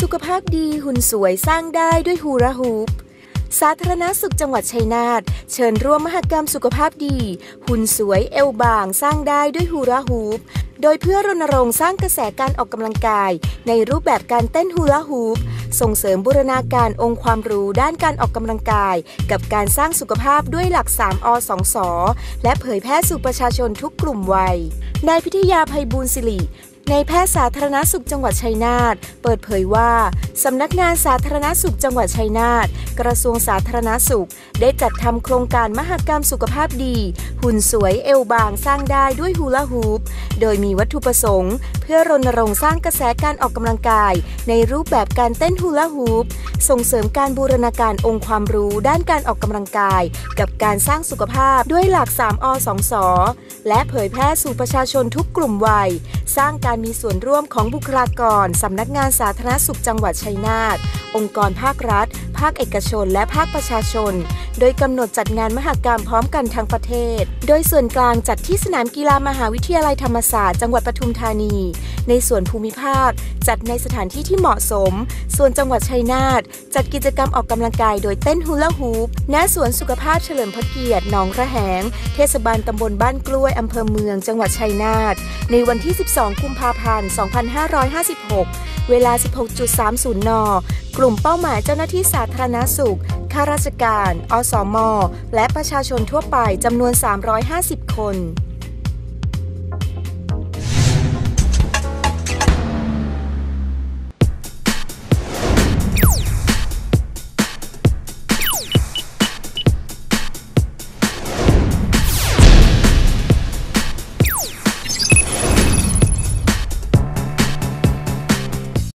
สุขภาพดีหุ่นสวยสร้างได้ด้วยฮูราฮูปสาธารณสุขจังหวัดชัยนาทเชิญร่วมมหกรรมสุขภาพดี หุ่นสวยเอวบางสร้างได้ด้วยฮูราฮูปโดยเพื่อรณรงค์สร้างกระแสการออกกำลังกาย ในรูปแบบการเต้นฮูราฮูปส่งเสริมบูรณาการองค์ความรู้ด้านการออกกำลังกาย กับการสร้างสุขภาพด้วยหลัก 3 อ 2 ส และเผยแพร่สู่ประชาชนทุกกลุ่มวัย นายพิทยาภัยบูลสิริ ในแพทย์สาธารณสุขจังหวัดชัยนาทเปิดเผยว่าสำนักงานสาธารณสุขจังหวัดชัยนาทกระทรวงสาธารณสุข ได้จัดทำโครงการมหกรรมสุขภาพดี หุ่นสวยเอวบางสร้างได้ด้วยฮูลาฮูป โดยมีวัตถุประสงค์ เพื่อรณรงค์สร้างกระแสการออกกำลังกาย ในรูปแบบการเต้นฮูลาฮูป ส่งเสริมการบูรณาการองค์ความรู้ด้านการออกกำลังกาย กับการสร้างสุขภาพด้วยหลัก 3 อ 2 ส และเผยแพร่สู่ประชาชนทุกกลุ่มวัย สร้างการมีส่วนร่วมของบุคลากร สำนักงานสาธารณสุขจังหวัดชัยนาท องค์กรภาครัฐ ภาคเอกชน และภาคประชาชน โดยกำหนดจัดงานมหกรรมพร้อมกันทั้งประเทศ โดยส่วนกลางจัดที่สนามกีฬามหาวิทยาลัยธรรมศาสตร์จังหวัดปทุมธานี ในส่วนภูมิภาค จัดในสถานที่ที่เหมาะสม ส่วนจังหวัดชัยนาทจัดกิจกรรมออกกำลังกายโดยเต้นฮูลาฮูปณสวนสุขภาพเฉลิมพระเกียรติหนองระแหง เทศบาลตำบลบ้านกล้วยอำเภอเมือง จังหวัดชัยนาทในวันที่ 12 กุมภาพันธ์ 2556 เวลา 16.30 น กลุ่มเป้าหมายเจ้าหน้าที่สาธารณสุขข้าราชการ อสม และประชาชนทั่วไปจำนวน 350 คน